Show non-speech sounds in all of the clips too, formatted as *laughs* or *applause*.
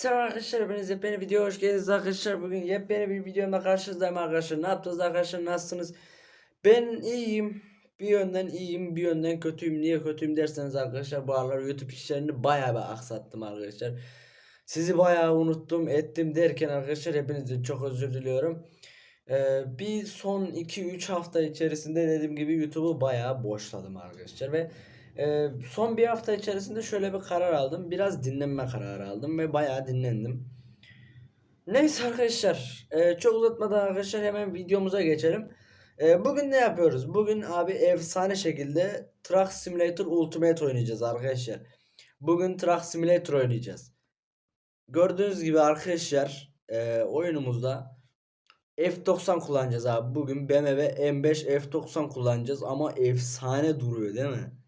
Selam arkadaşlar hepiniz yepyeni video hoş geldiniz arkadaşlar. Bugün yepyeni bir videomda karşınızdayım arkadaşlar. Ne yaptınız arkadaşlar nasılsınız? Ben iyiyim bir yönden iyiyim bir yönden kötüyüm. Niye kötüyüm derseniz arkadaşlar bu aralar YouTube işlerini bayağı bir aksattım arkadaşlar. Sizi bayağı unuttum ettim derken arkadaşlar hepinizden çok özür diliyorum. Ee, bir son 2-3 hafta içerisinde dediğim gibi YouTube'u bayağı boşladım arkadaşlar ve ee, son bir hafta içerisinde şöyle bir karar aldım. Biraz dinlenme kararı aldım ve bayağı dinlendim. Neyse arkadaşlar. e, çok uzatmadan arkadaşlar hemen videomuza geçelim. E, bugün ne yapıyoruz? Bugün abi efsane şekilde Truck Simulator Ultimate oynayacağız arkadaşlar. Bugün Truck Simulator oynayacağız. Gördüğünüz gibi arkadaşlar e, oyunumuzda F90 kullanacağız abi. Bugün BMW M5 F90 kullanacağız ama efsane duruyor değil mi?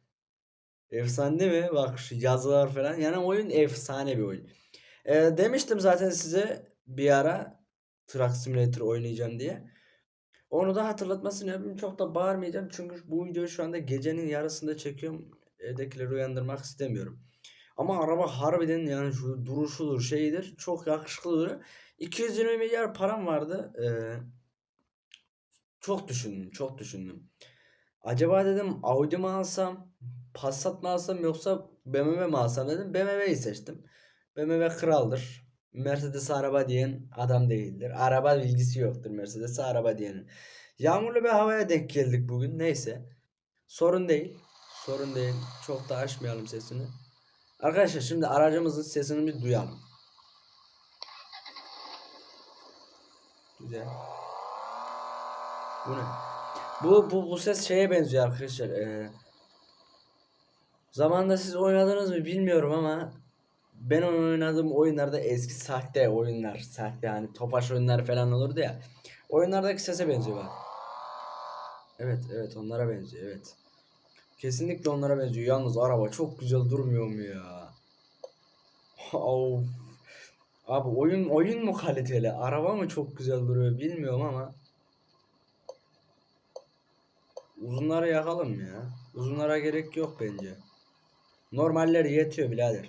Efsane mi? Bak şu yazılar falan. Yani oyun efsane bir oyun. Ee, demiştim zaten size bir ara Truck Simulator oynayacağım diye. Onu da hatırlatmasını yapayım. Çok da bağırmayacağım. Çünkü bu videoyu şu anda gecenin yarısında çekiyorum. Evdekileri uyandırmak istemiyorum. Ama araba harbiden yani şu duruşudur şeyidir. Çok yakışıklı duruyor. 220 milyar param vardı. Ee, çok düşündüm. Çok düşündüm. Acaba dedim Audi mi alsam? Passat mı alsam yoksa BMW mi alsam dedim. BMW'yi seçtim. BMW kraldır. Mercedes araba diyen adam değildir. Araba bilgisi yoktur Mercedes araba diyenin. Yağmurlu bir havaya denk geldik bugün. Neyse. Sorun değil. Sorun değil. Çok da açmayalım sesini. Arkadaşlar şimdi aracımızın sesini bir duyalım. Güzel. Bu ne? Bu bu bu ses şeye benziyor arkadaşlar. Ee, zamanında siz oynadınız mı bilmiyorum ama ben onu oynadığım oyunlarda eski sahte oyunlar, sahte yani topaş oyunlar falan olurdu ya. Oyunlardaki sese benziyor bak. Evet, evet onlara benziyor, evet. Kesinlikle onlara benziyor. Yalnız araba çok güzel durmuyor mu ya? Of. Abi oyun oyun mu kaliteli? Araba mı çok güzel duruyor bilmiyorum ama Uzunlara yakalım ya. Uzunlara gerek yok bence. Normaller yetiyor birader.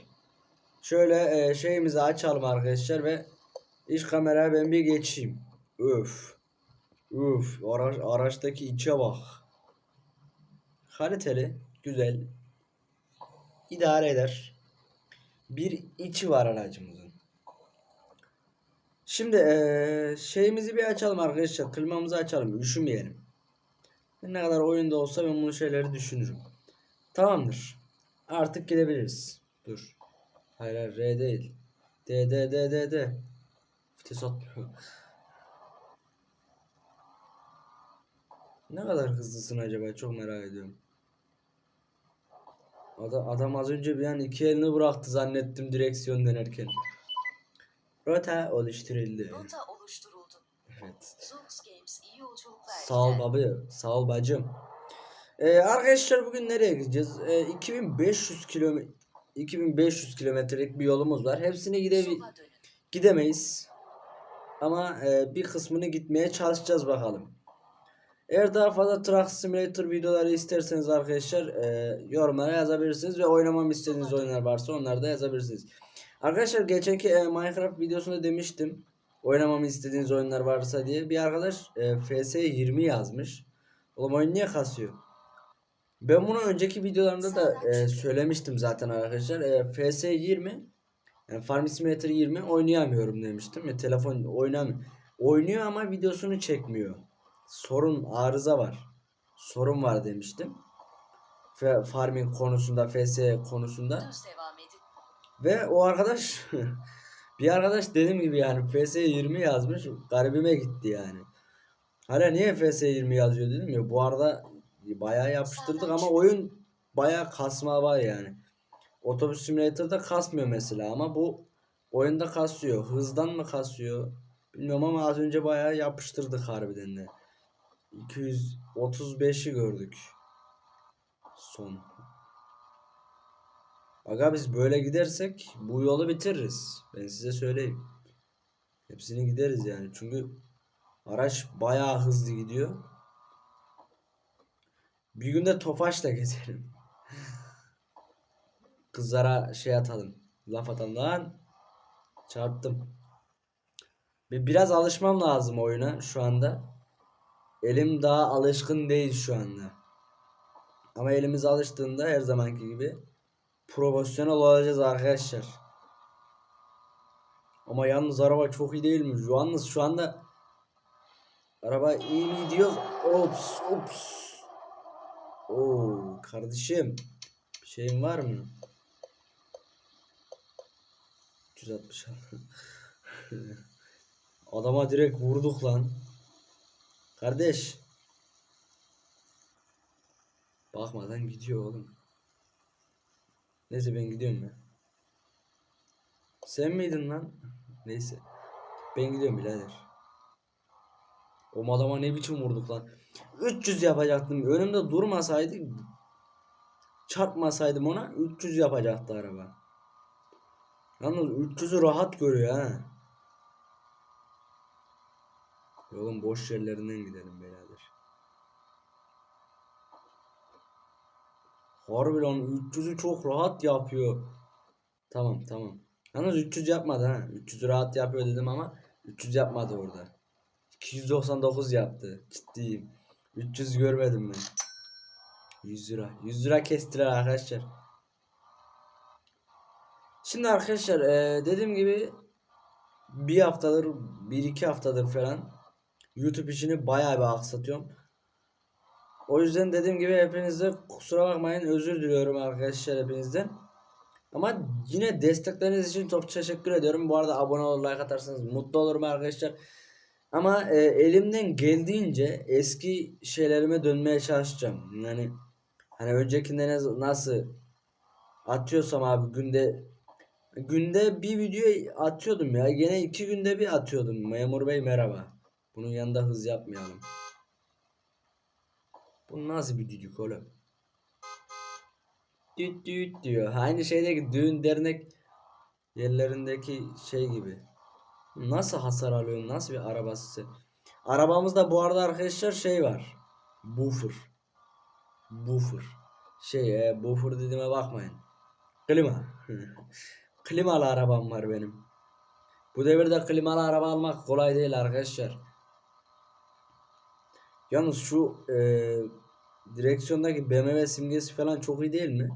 Şöyle e, şeyimizi açalım arkadaşlar ve iç kameraya ben bir geçeyim. Öf. Öf. Araç, araçtaki içe bak. Kaliteli. Güzel. İdare eder. Bir içi var aracımızın. Şimdi e, şeyimizi bir açalım arkadaşlar. Klimamızı açalım. Üşümeyelim. Ne kadar oyunda olsa ben bunu şeyleri düşünürüm. Tamamdır. Artık gidebiliriz. Dur. Hayır hayır R değil. D D D D D. Vites atmıyor. Ne kadar hızlısın acaba çok merak ediyorum. Adam, adam az önce bir an iki elini bıraktı zannettim direksiyon denerken. Rota oluşturuldu. Rota oluşturuldu. Evet. Games. Sağ ol baba. Sağ ol bacım. Ee, arkadaşlar bugün nereye gideceğiz? Ee, 2500 kilometre 2500 kilometrelik bir yolumuz var. Hepsine gide gidemeyiz. Ama e, bir kısmını gitmeye çalışacağız bakalım. Eğer daha fazla Truck Simulator videoları isterseniz arkadaşlar e, yorumlara yazabilirsiniz ve oynamamı istediğiniz oyunlar varsa onları da yazabilirsiniz. Arkadaşlar geçenki e, Minecraft videosunda demiştim. Oynamamı istediğiniz oyunlar varsa diye bir arkadaş e, FS 20 yazmış. Oğlum oyun niye kasıyor? Ben bunu önceki videolarımda da e, söylemiştim zaten arkadaşlar. E, FS 20 yani Farm Simulator 20 oynayamıyorum demiştim. Ya telefon oynamıyor. Oynuyor ama videosunu çekmiyor. Sorun arıza var. Sorun var demiştim. Fe, farming konusunda, FS konusunda. Ve o arkadaş *laughs* bir arkadaş dediğim gibi yani FS 20 yazmış. Garibime gitti yani. Hala niye FS 20 yazıyor dedim ya. Bu arada bayağı yapıştırdık ama oyun bayağı kasma var yani. Otobüs simülatörde kasmıyor mesela ama bu oyunda kasıyor. Hızdan mı kasıyor? Bilmiyorum ama az önce bayağı yapıştırdık harbiden de. 235'i gördük. Son. Aga biz böyle gidersek bu yolu bitiririz. Ben size söyleyeyim. Hepsini gideriz yani. Çünkü araç bayağı hızlı gidiyor. Bir günde Tofaş'la gezelim. Kızlara şey atalım. Laf atalım lan. Çarptım. Bir biraz alışmam lazım oyuna şu anda. Elim daha alışkın değil şu anda. Ama elimiz alıştığında her zamanki gibi profesyonel olacağız arkadaşlar. Ama yalnız araba çok iyi değil mi? Yalnız şu anda araba iyi mi gidiyor? Ops ops. Oo kardeşim. Bir şeyin var mı? 360 *laughs* Adama direkt vurduk lan. Kardeş. Bakmadan gidiyor oğlum. Neyse ben gidiyorum ya. Sen miydin lan? Neyse. Ben gidiyorum birader. O adama ne biçim vurduk lan. 300 yapacaktım. Önümde durmasaydı çarpmasaydım ona 300 yapacaktı araba. Yalnız 300'ü rahat görüyor ha. Yolun boş yerlerinden gidelim birader. Harbi lan 300'ü çok rahat yapıyor. Tamam tamam. Yalnız 300 yapmadı ha. 300'ü rahat yapıyor dedim ama 300 yapmadı orada. 299 yaptı. Ciddiyim. 300 görmedim ben. 100 lira. 100 lira kestiler arkadaşlar. Şimdi arkadaşlar eee, dediğim gibi bir haftadır, bir iki haftadır falan YouTube işini bayağı bir aksatıyorum. O yüzden dediğim gibi hepinize kusura bakmayın özür diliyorum arkadaşlar hepinizden. Ama yine destekleriniz için çok teşekkür ediyorum. Bu arada abone olur, like atarsanız mutlu olurum arkadaşlar. Ama e, elimden geldiğince eski şeylerime dönmeye çalışacağım. Yani hani öncekinde nasıl atıyorsam abi günde günde bir video atıyordum ya. Gene iki günde bir atıyordum. Memur bey merhaba. Bunun yanında hız yapmayalım. Bu nasıl bir düdük oğlum? Düt düt diyor. Aynı şeydeki düğün dernek yerlerindeki şey gibi. Nasıl hasar alıyor? Nasıl bir arabası? Arabamızda bu arada arkadaşlar şey var. Buffer. Buffer. Şey e, buffer dediğime bakmayın. Klima. *laughs* Klimalı arabam var benim. Bu devirde klimalı araba almak kolay değil arkadaşlar. Yalnız şu e, direksiyondaki BMW simgesi falan çok iyi değil mi?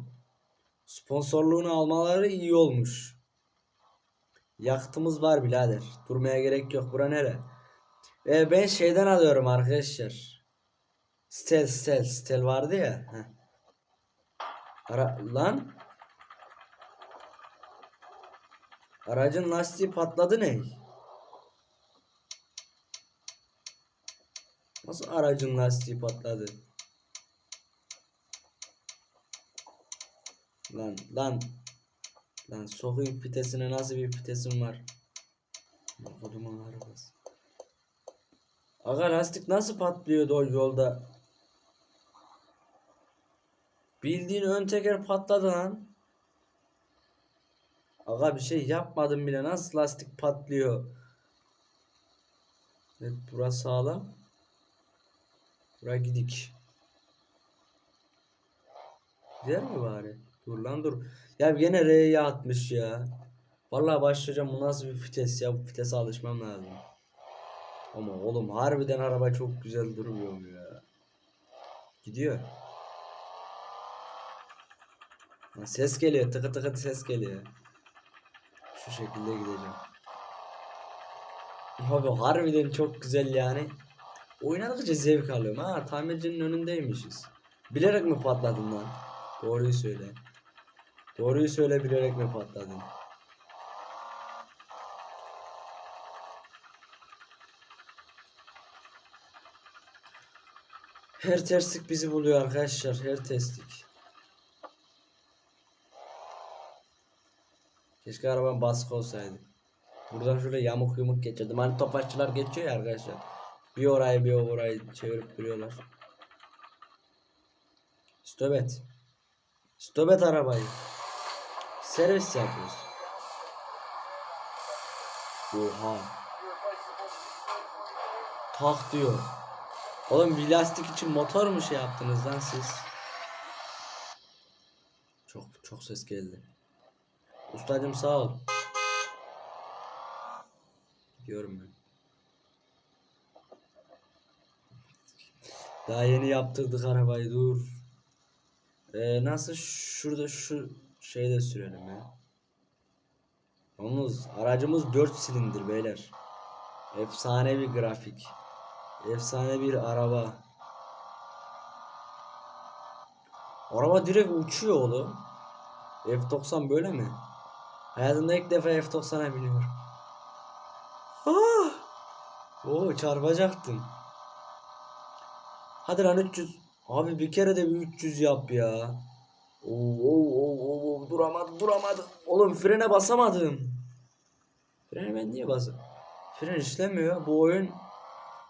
Sponsorluğunu almaları iyi olmuş. Yaktımız var birader. Durmaya gerek yok. Bura nere? E, ben şeyden alıyorum arkadaşlar. Stel stel stel vardı ya. Heh. Ara lan. Aracın lastiği patladı ne? Nasıl aracın lastiği patladı? Lan lan. Lan sokayım fitesine nasıl bir fitesim var? Kodumun arabası. Aga lastik nasıl patlıyordu o yolda? Bildiğin ön teker patladı lan. Aga bir şey yapmadım bile nasıl lastik patlıyor? Evet burası sağlam. Buraya gidik. Gider mi bari? Dur lan dur. Ya gene R'ye atmış ya. Vallahi başlayacağım bu nasıl bir vites ya. Bu vitese alışmam lazım. Ama oğlum harbiden araba çok güzel durmuyor mu ya? Gidiyor. Lan ses geliyor. Tıkı tıkı ses geliyor. Şu şekilde gideceğim. Abi harbiden çok güzel yani. Oynadıkça zevk alıyorum. Ha tamircinin önündeymişiz. Bilerek mi patladın lan? Doğruyu söyle. Doğruyu söyle bilerek mi patladın? Her terslik bizi buluyor arkadaşlar. Her terslik. Keşke arabam baskı olsaydı. Buradan şöyle yamuk yumuk geçirdim. Hani topaççılar geçiyor ya arkadaşlar. Bir orayı bir orayı çevirip duruyorlar. Stop et. Stop et arabayı. Servis yapıyoruz. Oha. Tak diyor. Oğlum bir lastik için motor mu şey yaptınız lan siz? Çok çok ses geldi. Ustacım sağ ol. Diyorum ben. Daha yeni yaptırdık arabayı dur. Ee, nasıl şurada şu şeyde sürelim ya. Yalnız aracımız 4 silindir beyler. Efsane bir grafik. Efsane bir araba. Araba direkt uçuyor oğlum. F90 böyle mi? Hayatımda ilk defa F90'a biniyorum. Ah! Oo çarpacaktım. Hadi lan 300. Abi bir kere de bir 300 yap ya. Oo, oo, oo, oo, duramadım duramadım. Oğlum frene basamadım. Frene ben niye basıyorum? Fren işlemiyor. Bu oyun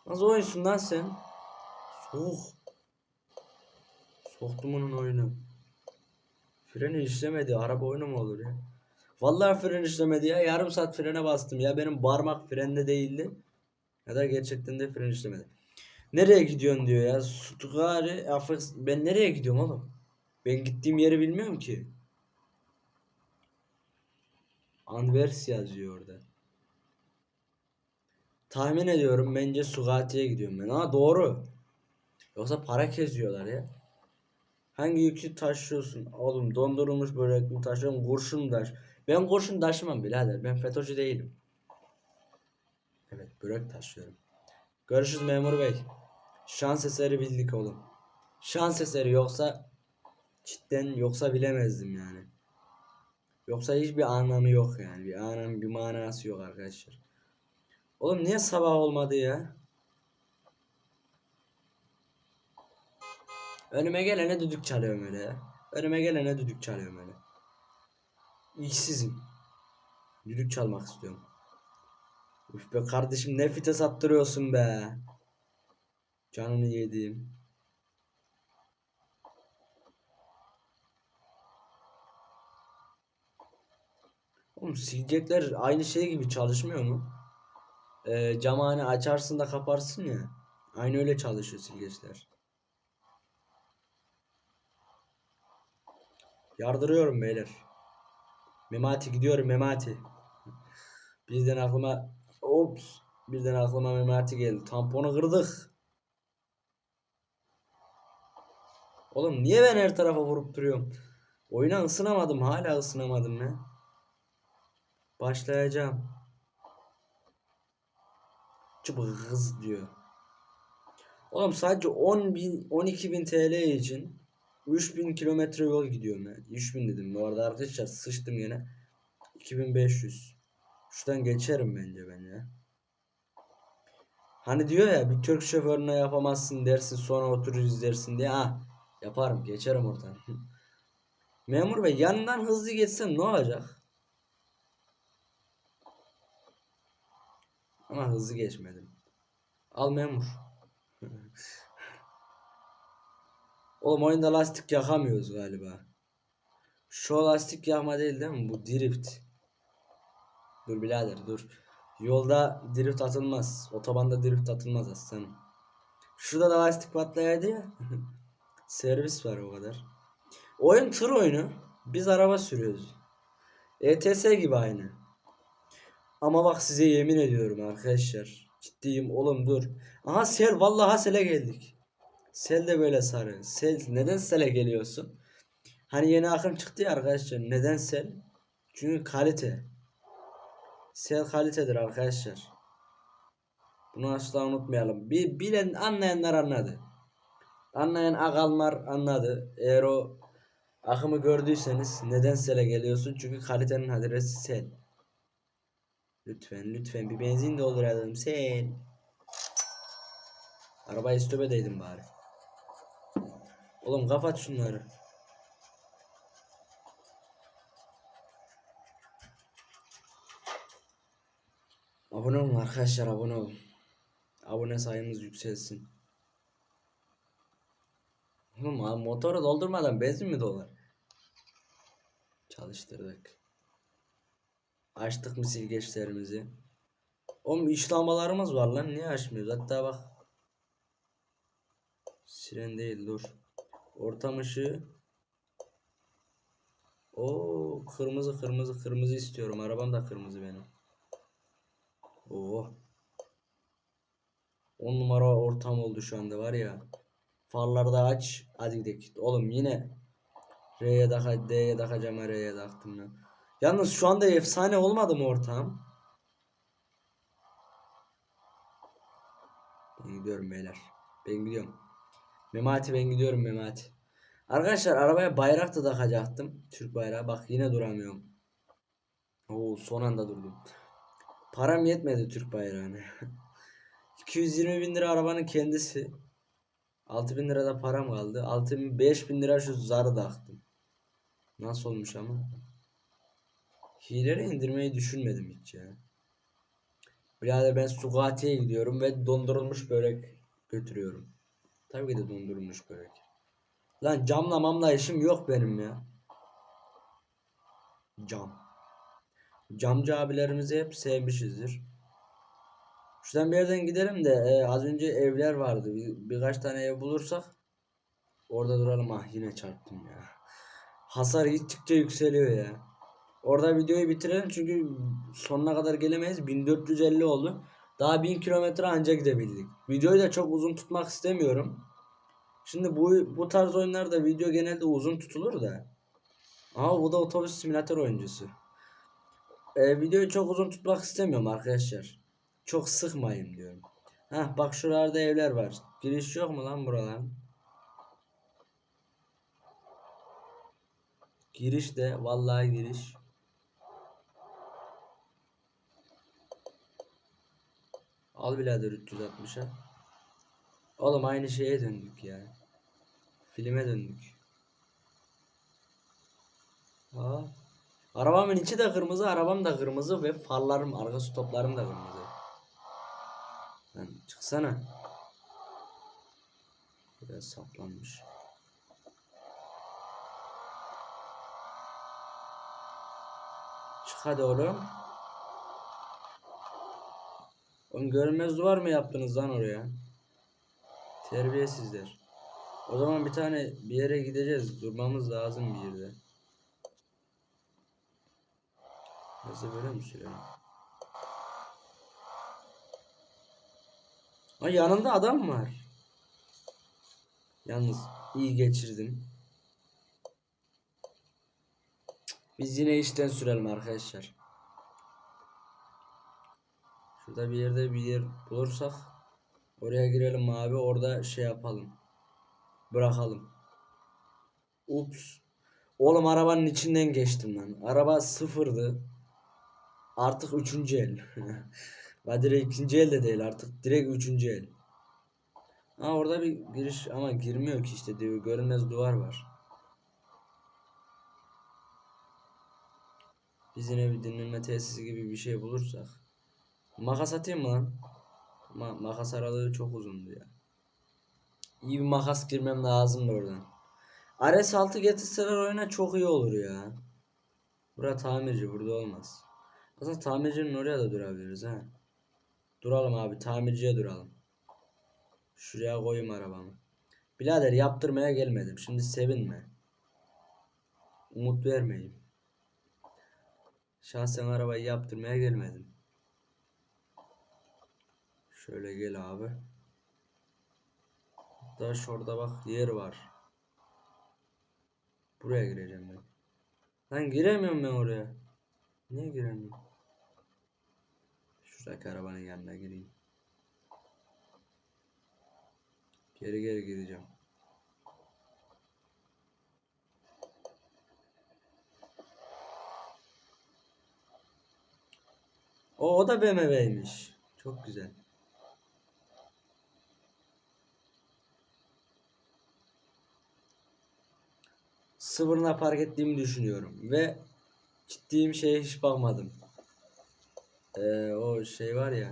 nasıl oyunsun lan sen? Soğuk. Soktum onun oyunu. Freni işlemedi. Araba oyunu mu olur ya? Vallahi fren işlemedi ya. Yarım saat frene bastım ya. Benim parmak frende değildi. Ya da gerçekten de fren işlemedi. Nereye gidiyorsun diyor ya. Afx. Ben nereye gidiyorum oğlum? Ben gittiğim yeri bilmiyorum ki. Anvers yazıyor orada. Tahmin ediyorum bence Sugati'ye gidiyorum ben. Ha doğru. Yoksa para keziyorlar ya. Hangi yükü taşıyorsun? Oğlum dondurulmuş börek mi taşıyorum? Kurşun taş. Ben kurşun taşımam birader. Ben FETÖ'cü değilim. Evet börek taşıyorum. Görüşürüz memur bey. Şans eseri bildik oğlum. Şans eseri yoksa cidden yoksa bilemezdim yani. Yoksa hiçbir anlamı yok yani. Bir anlamı bir manası yok arkadaşlar. Oğlum niye sabah olmadı ya? Önüme gelene düdük çalıyorum öyle ya. Önüme gelene düdük çalıyorum öyle. İşsizim. Düdük çalmak istiyorum. Üf be kardeşim ne fite sattırıyorsun be. Canını yediğim. Oğlum silecekler aynı şey gibi çalışmıyor mu? Ee, camı hani açarsın da kaparsın ya. Aynı öyle çalışıyor silgeçler. Yardırıyorum beyler. Memati gidiyorum Memati. Birden aklıma ops birden aklıma Memati geldi. Tamponu kırdık. Oğlum niye ben her tarafa vurup duruyorum? Oyuna ısınamadım. Hala ısınamadım ya. Başlayacağım. Çubuk hız diyor. Oğlum sadece 10 bin 12 bin TL için 3000 kilometre yol gidiyorum ya. 3000 dedim bu arada arkadaşlar sıçtım yine. 2500. Şuradan geçerim bence ben ya. Hani diyor ya bir Türk şoförüne yapamazsın dersin sonra oturur izlersin diye. Ha yaparım geçerim oradan. *laughs* Memur bey yanından hızlı geçsem ne olacak? Ama hızlı geçmedim. Al memur. Oğlum oyunda lastik yakamıyoruz galiba. Şu lastik yakma değil değil mi? Bu drift. Dur birader dur. Yolda drift atılmaz. Otobanda drift atılmaz aslanım. Şurada da lastik patlayaydı ya. *laughs* Servis var o kadar. Oyun tır oyunu. Biz araba sürüyoruz. ETS gibi aynı. Ama bak size yemin ediyorum arkadaşlar. Ciddiyim oğlum dur. Aha sel vallahi sele geldik. Sel de böyle sarı. Sel neden sele geliyorsun? Hani yeni akım çıktı ya arkadaşlar. Neden sel? Çünkü kalite. Sel kalitedir arkadaşlar. Bunu asla unutmayalım. Bir bilen anlayanlar anladı. Anlayan akalmar anladı. Eğer o akımı gördüyseniz neden sele geliyorsun? Çünkü kalitenin adresi sel. Lütfen lütfen bir benzin dolduralım sen. Arabayı stöbedeydim bari. Oğlum kapat şunları. Abone olun arkadaşlar abone olun. Abone sayımız yükselsin. Oğlum motoru doldurmadan benzin mi dolar? Çalıştırdık. Açtık mı silgeçlerimizi? Oğlum iş lambalarımız var lan niye açmıyoruz? Hatta bak. Siren değil dur. Ortam ışığı. Oo kırmızı kırmızı kırmızı istiyorum. Arabam da kırmızı benim. Oo. 10 numara ortam oldu şu anda var ya. Farları da aç. Hadi gidelim. Oğlum yine R'ye taka D'ye takacağım R'ye taktım ya. Yalnız şu anda efsane olmadı mı ortam? Ben gidiyorum beyler. Ben gidiyorum. Memati ben gidiyorum Memati. Arkadaşlar arabaya bayrak da takacaktım. Türk bayrağı. Bak yine duramıyorum. Oo son anda durdum. Param yetmedi Türk bayrağına. *laughs* 220 bin lira arabanın kendisi. 6 bin lira da param kaldı. 6 bin 5 bin lira şu zarı taktım. Nasıl olmuş ama? Hileyle indirmeyi düşünmedim hiç ya. Birader ben Sugati'ye gidiyorum ve dondurulmuş börek götürüyorum. Tabii ki de dondurulmuş börek. Lan camla mamla işim yok benim ya. Cam. Camcı abilerimizi hep sevmişizdir. Şuradan bir yerden gidelim de e, az önce evler vardı. Bir, birkaç tane ev bulursak orada duralım. Ah yine çarptım ya. Hasar gittikçe yükseliyor ya. Orada videoyu bitirelim çünkü sonuna kadar gelemeyiz. 1450 oldu. Daha 1000 kilometre anca gidebildik. Videoyu da çok uzun tutmak istemiyorum. Şimdi bu bu tarz oyunlarda video genelde uzun tutulur da. Ama bu da otobüs simülatör oyuncusu. Ee, videoyu çok uzun tutmak istemiyorum arkadaşlar. Çok sıkmayın diyorum. Hah bak şuralarda evler var. Giriş yok mu lan buraların? Giriş de vallahi giriş. Al birader 360'a. Oğlum aynı şeye döndük ya. Filme döndük. Aa. Arabamın içi de kırmızı, arabam da kırmızı ve farlarım, arka stoplarım da kırmızı. Lan çıksana. Biraz saplanmış. Çık hadi oğlum. Oğlum görünmez duvar mı yaptınız lan oraya? Terbiyesizler. O zaman bir tane bir yere gideceğiz. Durmamız lazım bir yerde. Nasıl böyle mi sürüyor? Ay yanında adam var. Yalnız iyi geçirdim. Biz yine işten sürelim arkadaşlar. Şurada bir yerde bir yer bulursak oraya girelim abi orada şey yapalım. Bırakalım. Ups. Oğlum arabanın içinden geçtim lan. Araba sıfırdı. Artık üçüncü el. *laughs* Va direkt ikinci el de değil artık. Direkt üçüncü el. Ha orada bir giriş ama girmiyor ki işte diyor. Görünmez duvar var. Biz yine bir dinlenme tesisi gibi bir şey bulursak. Makas atayım mı lan? Ma makas aralığı çok uzundu ya. İyi bir makas girmem lazım da oradan. RS6 getirseler oyuna çok iyi olur ya. Bura tamirci burada olmaz. Aslında tamircinin oraya da durabiliriz ha. Duralım abi tamirciye duralım. Şuraya koyayım arabamı. Birader yaptırmaya gelmedim. Şimdi sevinme. Umut vermeyeyim. Şahsen arabayı yaptırmaya gelmedim. Şöyle gel abi. Hatta şurada bak yer var. Buraya gireceğim ben. Lan giremiyorum ben oraya. Niye giremiyorum? Şuradaki arabanın yanına gireyim. Geri geri gideceğim. O, o da BMW'ymiş. Çok güzel. Sıfırına park ettiğimi düşünüyorum ve ciddiyim şeye hiç bakmadım. Ee, o şey var ya.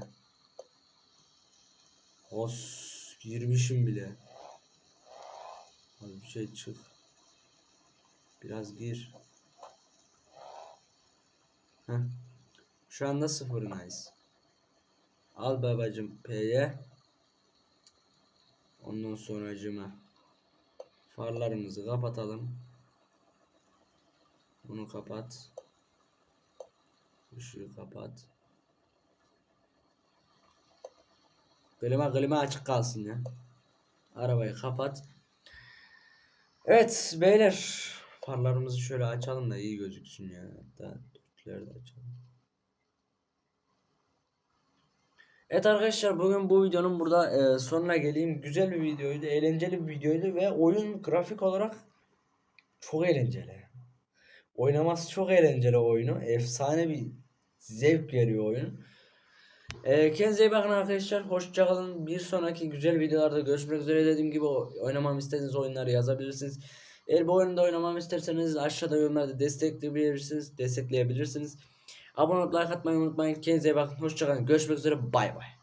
Os girmişim bile. Hadi bir şey çık. Biraz gir. Heh. Şu anda sıfırınayız. Al babacım P'ye. Ondan sonra acıma. Farlarımızı kapatalım. Bunu kapat. Işığı kapat. Klima klima açık kalsın ya. Arabayı kapat. Evet beyler. Farlarımızı şöyle açalım da iyi gözüksün ya. Hatta dörtleri de açalım. Evet arkadaşlar bugün bu videonun burada e, sonuna geleyim. Güzel bir videoydu, eğlenceli bir videoydu ve oyun grafik olarak çok eğlenceli. Oynaması çok eğlenceli oyunu. Efsane bir zevk veriyor oyun. E, kendinize iyi bakın arkadaşlar. Hoşçakalın. Bir sonraki güzel videolarda görüşmek üzere. Dediğim gibi oynamamı istediğiniz oyunları yazabilirsiniz. Eğer bu oyunda oynamamı isterseniz aşağıda yorumlarda destekleyebilirsiniz. Destekleyebilirsiniz. Abone olup like atmayı unutmayın. Kendinize iyi bakın. Hoşçakalın. Görüşmek üzere. Bay bay.